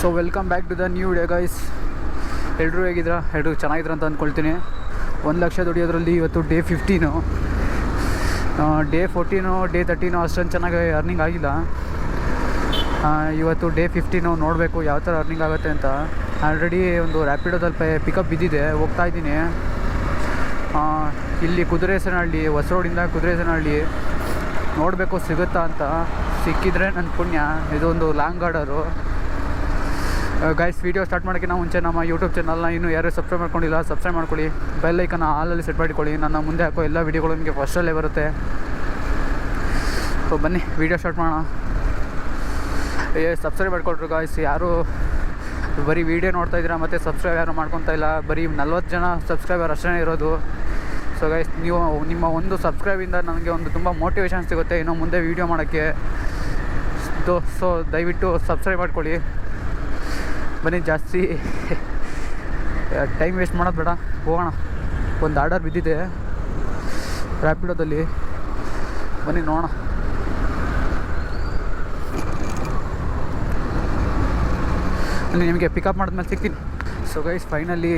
So welcome back to the new day guys ಎಲ್ಲರೂ ಹೇಗಿದ್ರ ಎಲ್ಲರೂ ಚೆನ್ನಾಗಿದ್ರ ಅಂತ ಅಂದ್ಕೊಳ್ತೀನಿ. ಒಂದು ಲಕ್ಷ ದುಡಿಯೋದ್ರಲ್ಲಿ ಇವತ್ತು day fifteen day fourteen day thirteen ಅಷ್ಟೊಂದು ಚೆನ್ನಾಗಿ ಅರ್ನಿಂಗ್ ಆಗಿಲ್ಲ. ಇವತ್ತು ಡೇ ಫಿಫ್ಟೀನು ನೋಡಬೇಕು ಯಾವ ಥರ ಅರ್ನಿಂಗ್ ಆಗುತ್ತೆ ಅಂತ. ಆಲ್ರೆಡಿ ಒಂದು ರ್ಯಾಪಿಡೋದಲ್ಲಿ ಪಿಕಪ್ ಬಿದ್ದಿದೆ, ಹೋಗ್ತಾ ಇದ್ದೀನಿ. ಇಲ್ಲಿ ಕುದುರೆಸನಹಳ್ಳಿ, ಹೊಸ ರೋಡಿಂದ ಕುದುರೆಸನಹಳ್ಳಿ. ನೋಡಬೇಕು ಸಿಗುತ್ತಾ ಅಂತ. ಸಿಕ್ಕಿದ್ರೆ ನನ್ನ ಪುಣ್ಯ. ಇದೊಂದು long order guys video start ಮಾಡೋಕ್ಕಿಂತ ಮುಂಚೆ ನಮ್ಮ ಯೂಟ್ಯೂಬ್ ಚಾನಲ್ನ ಇನ್ನೂ ಯಾರು ಸಬ್ಸ್ಕ್ರೈಬ್ ಮಾಡ್ಕೊಂಡಿಲ್ಲ ಸಬ್ಸ್ಕ್ರೈಬ್ ಮಾಡ್ಕೊಳ್ಳಿ. ಬೆಲ್ ಐಕನ್ನ ಆಲಲ್ಲಿ ಸೆಟ್ ಮಾಡಿಕೊಳ್ಳಿ. ನನ್ನ ಮುಂದೆ ಹಾಕೋ ಎಲ್ಲ ವೀಡಿಯೋಗಳು ನಿಮಗೆ ಫಸ್ಟಲ್ಲೇ ಬರುತ್ತೆ. ಸೊ ಬನ್ನಿ ವೀಡಿಯೋ ಸ್ಟಾರ್ಟ್ ಮಾಡೋಣ. ಏ ಸಬ್ಸ್ಕ್ರೈಬ್ ಮಾಡ್ಕೊಳ್ರಿ ಗಾಯ್ಸ್ ಯಾರು ಬರೀ ವೀಡಿಯೋ ನೋಡ್ತಾ ಇದ್ದೀರಾ ಮತ್ತು ಸಬ್ಸ್ಕ್ರೈಬ್ ಯಾರು ಮಾಡ್ಕೊತಾ ಇಲ್ಲ, ಬರೀ ನಲ್ವತ್ತು ಜನ ಸಬ್ಸ್ಕ್ರೈಬರ್ ಅಷ್ಟೇ ಇರೋದು. ಸೊ ಗೈಸ್ ನೀವು ನಿಮ್ಮ ಒಂದು ಸಬ್ಸ್ಕ್ರೈಬಿಂದ ನನಗೆ ಒಂದು ತುಂಬ ಮೋಟಿವೇಶನ್ ಸಿಗುತ್ತೆ ಇನ್ನು ಮುಂದೆ ವೀಡಿಯೋ ಮಾಡೋಕ್ಕೆ. ಸೊ ದಯವಿಟ್ಟು ಸಬ್ಸ್ಕ್ರೈಬ್ ಮಾಡ್ಕೊಳ್ಳಿ. ಬನ್ನಿ ಜಾಸ್ತಿ. ಟೈಮ್ ವೇಸ್ಟ್ ಮಾಡೋದು ಬೇಡ. ಹೋಗೋಣ. ಒಂದು ಆರ್ಡರ್ ಬಿದ್ದಿದೆ. ರ್ಯಾಪಿಡೋದಲ್ಲಿ ಬನ್ನಿ ನೋಡೋಣ. ನಿಮಗೆ ಪಿಕಪ್ ಮಾಡಿದ್ಮೇಲೆ ಸಿಗ್ತೀನಿ. ಸೊ ಗೈಸ್ ಫೈನಲಿ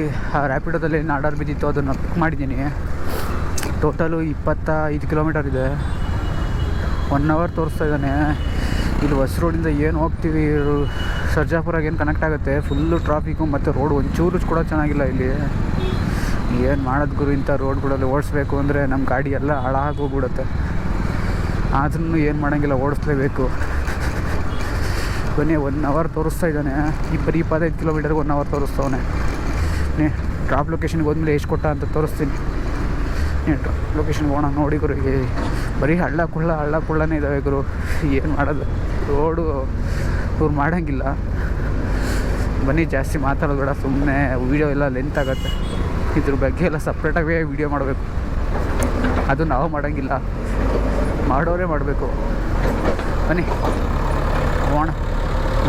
ರ್ಯಾಪಿಡೋದಲ್ಲಿ ಏನು ಆರ್ಡರ್ ಬಿದ್ದಿತ್ತು ಅದನ್ನು ಪಿಕ್ ಮಾಡಿದ್ದೀನಿ. ಟೋಟಲು ಇಪ್ಪತ್ತ ಐದು ಕಿಲೋಮೀಟರ್ ಇದೆ. ಒನ್ ಅವರ್ ತೋರಿಸ್ತಾ ಇದ್ದಾನೆ. ಇಲ್ಲಿ ಹೊಸ ರೋಡಿಂದ ಏನು ಹೋಗ್ತೀವಿ? ಸರ್ಜಾಪುರಾಗೆ ಏನು ಕನೆಕ್ಟ್ ಆಗುತ್ತೆ? ಫುಲ್ಲು ಟ್ರಾಫಿಕ್ಕು ಮತ್ತು ರೋಡ್ ಒಂಚೂರು ಕೂಡ ಚೆನ್ನಾಗಿಲ್ಲ ಇಲ್ಲಿ. ಏನು ಮಾಡೋದು ಗುರು, ಇಂಥ ರೋಡ್ಗಳಲ್ಲಿ ಓಡಿಸ್ಬೇಕು ಅಂದರೆ ನಮ್ಮ ಗಾಡಿ ಎಲ್ಲ ಹಾಳಾಗೋಗ್ಬಿಡುತ್ತೆ. ಆದ್ರೂ ಏನು ಮಾಡೋಂಗಿಲ್ಲ, ಓಡಿಸ್ಲೇಬೇಕು. ಬನ್ನಿ ಒನ್ ಅವರ್ ತೋರಿಸ್ತಾ ಇದ್ದಾನೆ. ಇಬ್ಬರು ಇಪ್ಪತ್ತೈದು ಕಿಲೋಮೀಟರ್ಗೆ ಒನ್ ಅವರ್ ತೋರಿಸ್ತವನೆ. ನೀ ಡ್ರಾಪ್ ಲೊಕೇಶನ್ಗೆ ಹೋದ್ಮೇಲೆ ಎಷ್ಟು ಕೊಟ್ಟ ಅಂತ ತೋರಿಸ್ತೀನಿ. ನೀ ಡ್ರಾಪ್ ಲೊಕೇಶನ್ಗೆ ಹೋಗೋಣ ನೋಡಿ ಗುರು. ಬರೀ ಹಳ್ಳ ಕುಳ್ಳ ಹಳ್ಳ ಕುಳ್ಳನೇ ಇದ್ದಾವೆ ಗುರು. ಏನು ಮಾಡೋದು? ರೋಡು ಇವ್ರು ಮಾಡೋಂಗಿಲ್ಲ. ಬನ್ನಿ, ಜಾಸ್ತಿ ಮಾತಾಡೋದು ಬೇಡ ಸುಮ್ಮನೆ ವೀಡಿಯೋ ಎಲ್ಲ ಲೆಂತ್ ಆಗುತ್ತೆ. ಇದ್ರ ಬಗ್ಗೆ ಎಲ್ಲ ಸಪ್ರೇಟಾಗಿ ವೀಡಿಯೋ ಮಾಡಬೇಕು. ಅದು ನಾವು ಮಾಡೋಂಗಿಲ್ಲ. ಮಾಡೋರೇ ಮಾಡಬೇಕು. ಬನ್ನಿ ಓಣ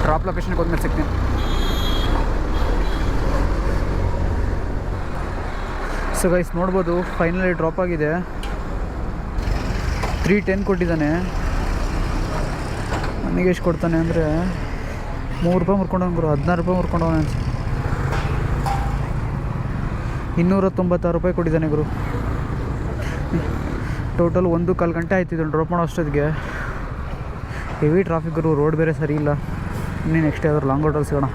ಡ್ರಾಪ್ ಲೊಕೇಶನ್ಗೆ ಹೋದ್ಮೇಲೆ ಸಿಗ್ತೀನಿ. ಸೊ ಗೈಸ್ ನೋಡ್ಬೋದು ಫೈನಲಿ ಡ್ರಾಪ್ ಆಗಿದೆ. ತ್ರೀ ಟೆನ್ ಕೊಟ್ಟಿದ್ದಾನೆ. ನನಗೆ ಎಷ್ಟು ಕೊಡ್ತಾನೆ ಅಂದರೆ ಮೂರು ರೂಪಾಯಿ ಮುರ್ಕೊಂಡು ಗುರು, ಹದಿನಾರು ರೂಪಾಯಿ ಮುರ್ಕೊಂಡವನ ಅನ್ಸ. ಇನ್ನೂರ ತೊಂಬತ್ತಾರು ರೂಪಾಯಿ ಕೊಟ್ಟಿದ್ದಾನೆ ಗುರು. ಟೋಟಲ್ ಒಂದು ಕಾಲು ಗಂಟೆ ಆಯ್ತು ಡ್ರಾಪ್ ಮಾಡೋ ಅಷ್ಟೊತ್ತಿಗೆ. ಹೆವಿ ಟ್ರಾಫಿಕ್ ಗುರು ರೋಡ್ ಬೇರೆ ಸರಿ ಇಲ್ಲ. ಇನ್ನೇ ನೆಕ್ಸ್ಟ್ ಯಾವ್ದಾದ್ರು ಲಾಂಗ್ ರೋಡಲ್ಲಿ ಸಿಗೋಣ.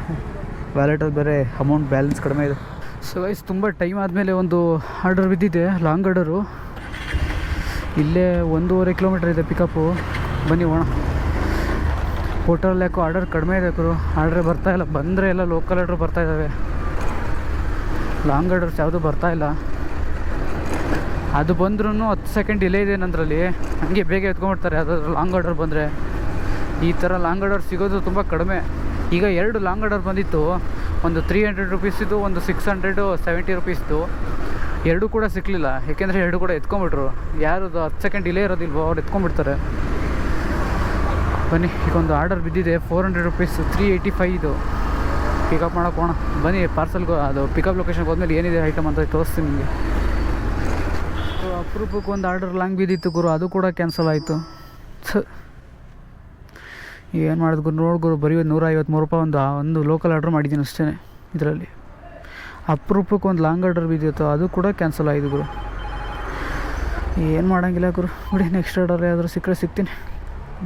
ವ್ಯಾಲೆಟಲ್ಲಿ ಬೇರೆ ಅಮೌಂಟ್ ಬ್ಯಾಲೆನ್ಸ್ ಕಡಿಮೆ ಇದೆ. ಸೊ ಗೈಸ್ ತುಂಬ ಟೈಮ್ ಆದಮೇಲೆ ಒಂದು ಆರ್ಡರ್ ಬಿದ್ದಿದೆ ಲಾಂಗ್ ಆರ್ಡರು ಇಲ್ಲೇ ಒಂದೂವರೆ ಕಿಲೋಮೀಟರ್ ಇದೆ ಪಿಕಪ್ಪು ಬನ್ನಿ ಹೋಗೋಣ. ಹೋಟೆಲ್ ಯಾಕೋ ಆರ್ಡರ್ ಕಡಿಮೆ ಇದೆ ಗುರು. ಆರ್ಡ್ರ್ ಬರ್ತಾ ಇಲ್ಲ. ಬಂದರೆ ಎಲ್ಲ ಲೋಕಲ್ ಆರ್ಡ್ರ್ ಬರ್ತಾ ಇದ್ದಾವೆ ಲಾಂಗ್ ಆರ್ಡರ್ಸ್ ಯಾವುದೂ ಬರ್ತಾ ಇಲ್ಲ. ಅದು ಬಂದ್ರೂ ಹತ್ತು ಸೆಕೆಂಡ್ ಡಿಲೇ ಇದೆ ನಂದ್ರಲ್ಲಿ. ಹಂಗೆ ಬೇಗ ಎತ್ಕೊಂಡ್ಬಿಡ್ತಾರೆ. ಯಾವುದಾದ್ರು ಲಾಂಗ್ ಆರ್ಡರ್ ಬಂದರೆ. ಈ ಥರ ಲಾಂಗ್ ಆರ್ಡರ್ ಸಿಗೋದು ತುಂಬ ಕಡಿಮೆ. ಈಗ ಎರಡು ಲಾಂಗ್ ಆರ್ಡರ್ ಬಂದಿತ್ತು. ಒಂದು ತ್ರೀ ಹಂಡ್ರೆಡ್ ರುಪೀಸಿದ್ದು ಒಂದು ಸಿಕ್ಸ್ ಹಂಡ್ರೆಡು ಸೆವೆಂಟಿ ರುಪೀಸ್ದು ಎರಡೂ ಕೂಡ ಸಿಕ್ಕಲಿಲ್ಲ ಏಕೆಂದರೆ ಎರಡು ಕೂಡ ಎತ್ಕೊಂಬಿಟ್ರು ಯಾರದು ಹತ್ತು ಸೆಕೆಂಡ್ ಡಿಲೇ ಇರೋದಿಲ್ವೋ ಅವ್ರು ಎತ್ಕೊಂಡ್ಬಿಡ್ತಾರೆ. ಬನ್ನಿ ಈಗ ಒಂದು ಆರ್ಡರ್ ಬಿದ್ದಿದೆ four hundred rupees three eighty five ಇದು ಪಿಕಪ್ ಮಾಡೋಕೆ ಹೋಣ ಬನ್ನಿ ಪಾರ್ಸಲ್ಗೆ ಅದು ಪಿಕಪ್ ಲೊಕೇಶನ್ಗೆ ಹೋದ್ಮೇಲೆ ಏನಿದೆ ಐಟಮ್ ಅಂತ ತೋರಿಸ್ತೀನಿ ನಿಮಗೆ. ಅಪರೂಪಕ್ಕೆ ಒಂದು ಆರ್ಡರ್ ಲಾಂಗ್ ಬಿದ್ದಿತ್ತು ಗುರು, ಅದು ಕೂಡ ಕ್ಯಾನ್ಸಲ್ ಆಯಿತು. ಏನು ಮಾಡೋದು ಗುರು, ನೋಡಿ ಗುರು, ಬರೀ ನೂರ ಐವತ್ತ್ಮೂರು ರೂಪಾಯಿ ಒಂದು ಒಂದು ಲೋಕಲ್ ಆರ್ಡ್ರ್ ಮಾಡಿದ್ದೀನಿ ಅಷ್ಟೇ ಇದರಲ್ಲಿ. ಅಪರೂಪಕ್ಕೆ ಒಂದು ಲಾಂಗ್ ಆರ್ಡರ್ ಬಿದ್ದಿತ್ತು, ಅದು ಕೂಡ ಕ್ಯಾನ್ಸಲ್ ಆಯಿತು ಗುರು. ಏನು ಮಾಡೋಂಗಿಲ್ಲ ಗುರು ನೋಡಿ ನೆಕ್ಸ್ಟ್ ಆರ್ಡರ್ ಯಾವ್ದಾದ್ರು ಸಿಕ್ಕರೆ ಸಿಗ್ತೀನಿ.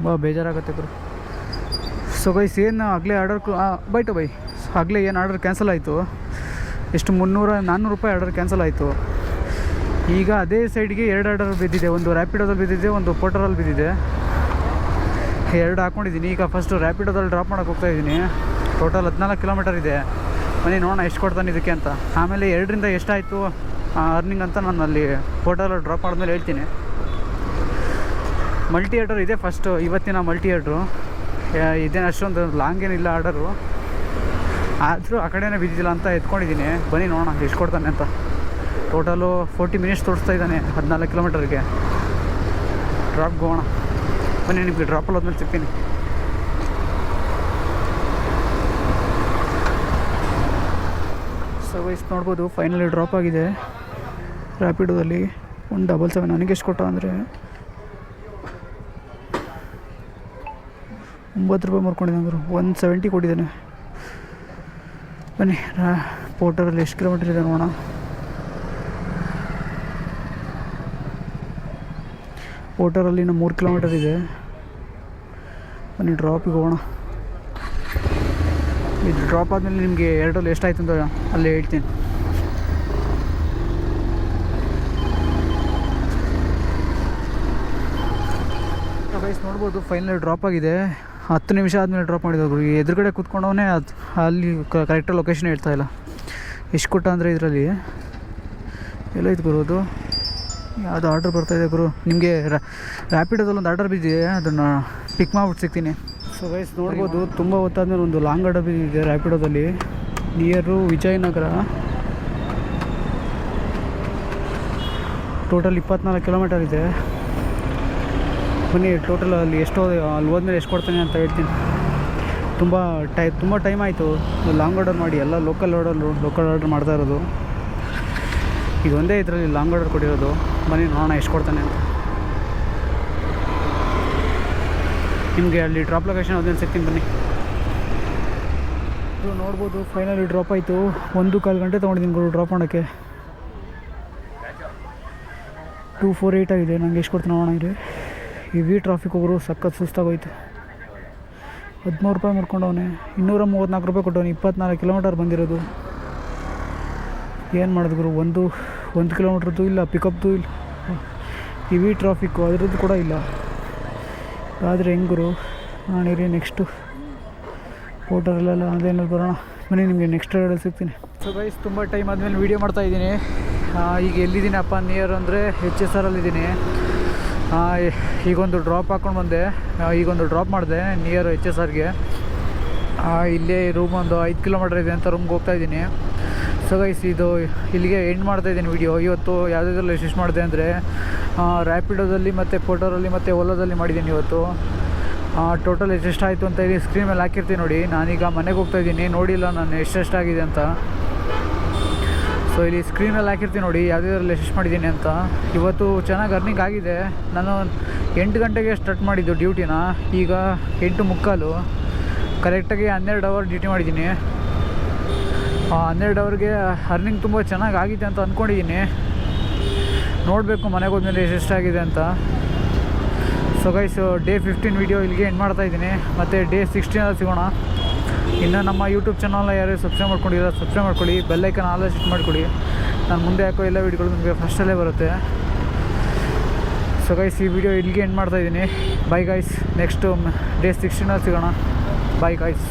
ಬಾ ಬೇಜಾರಾಗುತ್ತೆ ಗುರು. ಸೊ ಗೈಸ್ ಏನು ಆಗಲೇ ಆರ್ಡರ್ ಬೈಟು ಬೈ ಆಗಲೇ ಏನು ಆರ್ಡರ್ ಕ್ಯಾನ್ಸಲ್ ಆಯಿತು? ಎಷ್ಟು ಮುನ್ನೂರ ನಾನ್ನೂರು ರೂಪಾಯಿ ಆರ್ಡರ್ ಕ್ಯಾನ್ಸಲ್ ಆಯಿತು. ಈಗ ಅದೇ ಸೈಡ್ಗೆ ಎರಡು ಆರ್ಡರ್ ಬಿದ್ದಿದೆ. ಒಂದು ರ್ಯಾಪಿಡೋದಲ್ಲಿ ಬಿದ್ದಿದೆ, ಒಂದು ಪೋಟರಲ್ಲಿ ಬಿದ್ದಿದೆ. ಎರಡು ಹಾಕ್ಕೊಂಡಿದ್ದೀನಿ ಈಗ ಫಸ್ಟು ರ್ಯಾಪಿಡೋದಲ್ಲಿ ಡ್ರಾಪ್ ಮಾಡೋಕೆ ಹೋಗ್ತಾ ಇದ್ದೀನಿ. ಟೋಟಲ್ ಹದಿನಾಲ್ಕು ಕಿಲೋಮೀಟರ್ ಇದೆ. ಮನೆ ನೋಡೋಣ ಎಷ್ಟು ಕೊಡ್ತಾನೆ ಇದಕ್ಕೆ ಅಂತ. ಆಮೇಲೆ ಎರಡರಿಂದ ಎಷ್ಟಾಯಿತು ಅರ್ನಿಂಗ್ ಅಂತ ನಾನು ಅಲ್ಲಿ ಫೋಟೋಲ್ಲಿ ಡ್ರಾಪ್ ಮಾಡಿದ್ಮೇಲೆ ಹೇಳ್ತೀನಿ. ಮಲ್ಟಿ ಆರ್ಡರ್ ಇದೆ ಫಸ್ಟು ಇವತ್ತಿನ ಮಲ್ಟಿ ಆರ್ಡ್ರು ಇದೇನು ಅಷ್ಟೊಂದು ಲಾಂಗ್ ಏನಿಲ್ಲ ಆರ್ಡರು ಆದರೂ ಆ ಕಡೆನೇ ಬಿದ್ದಿಲ್ಲ ಅಂತ ಎತ್ಕೊಂಡಿದ್ದೀನಿ. ಬನ್ನಿ ನೋಡೋಣ, ಎಷ್ಟು ಕೊಡ್ತಾನೆ ಅಂತ. ಟೋಟಲು ಫೋರ್ಟಿ ಮಿನಿಟ್ಸ್ ತೋರಿಸ್ತಾ ಇದ್ದಾನೆ, ಹದಿನಾಲ್ಕು ಕಿಲೋಮೀಟರ್ಗೆ ಡ್ರಾಪ್ಗೆ ಹೋಗೋಣ ಬನ್ನಿ, ನಿಮಗೆ ಡ್ರಾಪಲ್ಲಿ ಹೋದ್ಮೇಲೆ ಸಿಗ್ತೀನಿ. ಸೊ ವೈಸ್ ನೋಡ್ಬೋದು ಫೈನಲಿ ಡ್ರಾಪ್ ಆಗಿದೆ. ರ್ಯಾಪಿಡೋದಲ್ಲಿ ಒಂದು ಡಬಲ್ ಸೆವೆನ್ ನನಗೆ ಎಷ್ಟು ಕೊಟ್ಟ ಅಂದರೆ ಒಂಬತ್ತು ರೂಪಾಯಿ ಮಾರ್ಕೊಂಡಿದ್ದೆ ಅಂದರು ಒನ್ ಸೆವೆಂಟಿ ಕೊಟ್ಟಿದ್ದಾನೆ. ಬನ್ನಿ ರಾ- ಎಷ್ಟು ಕಿಲೋಮೀಟರ್ ಇದೆ ನೋಡೋಣ. ಪೋರ್ಟರಲ್ಲಿ ಇನ್ನು ಮೂರು ಕಿಲೋಮೀಟರ್ ಇದೆ. ಬನ್ನಿ ಡ್ರಾಪಿಗೆ ಹೋಗೋಣ. ಇದು ಡ್ರಾಪ್ ಆದಮೇಲೆ ನಿಮಗೆ ಎರಡರಲ್ಲಿ ಎಷ್ಟಾಯ್ತು ಅಂತ ಅಲ್ಲೇ ಹೇಳ್ತೀನಿ. ನೋಡ್ಬೋದು ಫೈನಲ್ ಡ್ರಾಪ್ ಆಗಿದೆ. ಹತ್ತು ನಿಮಿಷ ಆದಮೇಲೆ ಡ್ರಾಪ್ ಮಾಡಿದ್ರು ಗುರು ಎದುರುಗಡೆ ಕೂತ್ಕೊಂಡವನೇ ಅದು ಅಲ್ಲಿ ಕರೆಕ್ಟಾಗಿ ಲೊಕೇಶನ್ ಹೇಳ್ತಾ ಇಲ್ಲ. ಎಷ್ಟು ಕೊಟ್ಟ ಅಂದರೆ ಇದರಲ್ಲಿ? ಎಲ್ಲೈತೆ ಗುರು ಅದು? ಯಾವುದು ಆರ್ಡ್ರ್ ಬರ್ತಾಯಿದೆ ಗುರು. ನಿಮಗೆ ರ್ಯಾಪಿಡೋದಲ್ಲಿ ಒಂದು ಆರ್ಡರ್ ಬಿದ್ದಿದೆ. ಅದನ್ನು ಪಿಕ್ ಮಾಡ್ಬಿಟ್ಟು ಸಿಗ್ತೀನಿ. ಸೊ ಗೈಸ್ ನೋಡ್ಬೋದು, ತುಂಬ ಹೊತ್ತಾದ್ಮೇಲೆ ಒಂದು ಲಾಂಗ್ ಆರ್ಡರ್ ಬಿದ್ದಿದೆ ರ್ಯಾಪಿಡೋದಲ್ಲಿ ನಿಯರು ವಿಜಯನಗರ. ಟೋಟಲ್ ಇಪ್ಪತ್ನಾಲ್ಕು ಕಿಲೋಮೀಟರ್ ಇದೆ. ಬನ್ನಿ ಟೋಟಲ್ ಅಲ್ಲಿ ಎಷ್ಟು, ಅಲ್ಲಿ ಹೋದ್ಮೇಲೆ ಎಷ್ಟು ಕೊಡ್ತಾನೆ ಅಂತ ಹೇಳ್ತೀನಿ. ತುಂಬ ಟೈ, ತುಂಬ ಟೈಮ್ ಆಯಿತು. ಲಾಂಗ್ ಆರ್ಡರ್ ಮಾಡಿ, ಎಲ್ಲ ಲೋಕಲ್ ಆರ್ಡರ್ ಲೋಕಲ್ ಆರ್ಡರ್ ಮಾಡ್ತಾ ಇರೋದು. ಇದೊಂದೇ ಇದರಲ್ಲಿ ಲಾಂಗ್ ಆರ್ಡರ್ ಕೊಟ್ಟಿರೋದು. ಬನ್ನಿ, ನೋಡೋಣ ಎಷ್ಟು ಕೊಡ್ತಾನೆ ಅಂತ. ನಿಮಗೆ ಅಲ್ಲಿ ಡ್ರಾಪ್ ಲೊಕೇಶನ್ ಅದನ್ನು ಸಿಗ್ತೀನಿ, ಬನ್ನಿ. ಇದು ನೋಡ್ಬೋದು ಫೈನಲಿ ಡ್ರಾಪ್ ಆಯಿತು. ಒಂದು ಕಾಲು ಗಂಟೆ ತೊಗೊಂಡಿದ್ದೀನಿ ಗುರು ಡ್ರಾಪ್ ಮಾಡೋಕ್ಕೆ. ಟೂ ಫೋರ್ ಏಯ್ಟ್ ಆಗಿದೆ. ನಂಗೆ ಎಷ್ಟು ಕೊಡ್ತಾನೆ ನೋಡೋಣ ಇದೆ ಹೆವಿ ಟ್ರಾಫಿಕ್ ಹೋಗೋರು, ಸಖತ್ ಸುಸ್ತಾಗೋಯ್ತು. ಹದಿಮೂರು ರೂಪಾಯಿ ಮಾಡ್ಕೊಂಡವನೆ. ಇನ್ನೂರ ಮೂವತ್ತ್ನಾಲ್ಕು ರೂಪಾಯಿ ಕೊಟ್ಟವನು. ಇಪ್ಪತ್ನಾಲ್ಕು ಕಿಲೋಮೀಟರ್ ಬಂದಿರೋದು. ಏನು ಮಾಡೋದು ಗುರು? ಒಂದು ಒಂದು ಕಿಲೋಮೀಟ್ರದ್ದು ಇಲ್ಲ ಪಿಕಪ್ದು ಇಲ್ಲ. ಹೆವಿ ಟ್ರಾಫಿಕ್ಕು ಅದರದ್ದು ಕೂಡ ಇಲ್ಲ. ಆದರೆ ಹೆಂಗೆ ಗುರು? ನಾನಿರಿ ನೆಕ್ಸ್ಟು ಫೋಟೋರಲ್ಲೆಲ್ಲ ಅದೇನಲ್ಲಿ ಬರೋಣ. ಮನೆ ನಿಮಗೆ ನೆಕ್ಸ್ಟ್ ರೈಡಲ್ಲಿ ಸಿಗ್ತೀನಿ. ಸೊ ಗೈಸ್ ತುಂಬ ಟೈಮ್ ಆದಮೇಲೆ ವೀಡಿಯೋ ಮಾಡ್ತಾ ಇದ್ದೀನಿ. ಈಗ ಎಲ್ಲಿದ್ದೀನಪ್ಪ ನಿಯರ್ ಅಂದರೆ ಎಚ್ ಎಸ್ ಆರಲ್ಲಿದ್ದೀನಿ ಈಗೊಂದು ಡ್ರಾಪ್ ಹಾಕ್ಕೊಂಡು ಬಂದೆ. ಈಗೊಂದು ಡ್ರಾಪ್ ಮಾಡಿದೆ ನಿಯರ್ ಎಚ್ ಎಸ್ ಆರ್ಗೆ ಇಲ್ಲೇ ರೂಮ್ ಒಂದು ಐದು ಕಿಲೋಮೀಟ್ರ್ ಇದೆ ಅಂತ ರೂಮ್ಗೆ ಹೋಗ್ತಾ ಇದ್ದೀನಿ. ಸೊ ಗೈಸ್ ಇದು ಇಲ್ಲಿಗೆ ಎಂಡ್ ಮಾಡ್ತಾ ಇದ್ದೀನಿ ವಿಡಿಯೋ ಇವತ್ತು ಯಾವುದಾದ್ರಲ್ಲಿ ಯಶಸ್ ಮಾಡಿದೆ ಅಂದರೆ ರ್ಯಾಪಿಡೋದಲ್ಲಿ ಮತ್ತು ಫೋಟೋರಲ್ಲಿ ಮತ್ತು ಓಲೋದಲ್ಲಿ ಮಾಡಿದ್ದೀನಿ ಇವತ್ತು. ಟೋಟಲ್ ಎಷ್ಟೆಷ್ಟಾಯಿತು ಅಂತ ಹೇಳಿ ಸ್ಕ್ರೀನ್ ಮೇಲೆ ಹಾಕಿರ್ತೀನಿ ನೋಡಿ. ನಾನೀಗ ಮನೆಗೆ ಹೋಗ್ತಾ ಇದ್ದೀನಿ. ನೋಡಿಲ್ಲ ನಾನು ಎಷ್ಟೆಷ್ಟಾಗಿದೆ ಅಂತ. ಸೊ ಇಲ್ಲಿ ಸ್ಕ್ರೀನಲ್ಲಿ ಹಾಕಿರ್ತೀನಿ ನೋಡಿ ಯಾವುದ್ರಲ್ಲಿ ಎಷ್ಟು ಮಾಡಿದ್ದೀನಿ ಅಂತ. ಇವತ್ತು ಚೆನ್ನಾಗಿ ಅರ್ನಿಂಗ್ ಆಗಿದೆ. ನಾನು ಎಂಟು ಗಂಟೆಗೆ ಸ್ಟಾರ್ಟ್ ಮಾಡಿದ್ದು ಡ್ಯೂಟಿನ ಈಗ ಎಂಟು ಮುಕ್ಕಾಲು. ಕರೆಕ್ಟಾಗಿ ಹನ್ನೆರಡು ಅವರ್ ಡ್ಯೂಟಿ ಮಾಡಿದ್ದೀನಿ. ಹನ್ನೆರಡು ಅವರ್ಗೆ ಅರ್ನಿಂಗ್ ತುಂಬ ಚೆನ್ನಾಗಿ ಆಗಿದೆ ಅಂತ ಅಂದ್ಕೊಂಡಿದ್ದೀನಿ ನೋಡಬೇಕು ಮನೆಗೆ ಹೋದ್ಮೇಲೆ ಆಗಿದೆ ಅಂತ. So guys day fifteen video ಇಲ್ಲಿಗೆ ಎಂಡ್ ಮಾಡ್ತಾ ಇದ್ದೀನಿ. ಮತ್ತು ಡೇ ಸಿಕ್ಸ್ಟೀನಲ್ಲಿ ಸಿಗೋಣ. ಇನ್ನು ನಮ್ಮ ಯೂಟ್ಯೂಬ್ ಚಾನಲ್ನ ಯಾರು ಸಬ್ಸ್ಕ್ರೈಬ್ ಮಾಡ್ಕೊಂಡಿರೋ ಸಬ್ಸ್ಕ್ರೈಬ್ ಮಾಡ್ಕೊಳ್ಳಿ ಬೆಲ್ಲೈಕನ್ ಆಲ್ ಸೆಟ್ ಮಾಡ್ಕೊಳ್ಳಿ. ನಾನು ಮುಂದೆ ಹಾಕೋ ಎಲ್ಲ ವೀಡಿಯೋಗಳು ನಿಮಗೆ ಫಸ್ಟಲ್ಲೇ ಬರುತ್ತೆ. ಸೊ ಗೈಸ್ ಈ ವಿಡಿಯೋ ಇಲ್ಲಿಗೆ ಎಂಡ್ ಮಾಡ್ತಾಯಿದ್ದೀನಿ ಬೈ ಗೈಸ್ ನೆಕ್ಸ್ಟು ಡೇ ಸಿಕ್ಸ್ಟೀನಲ್ಲಿ ಸಿಗೋಣ. Bye guys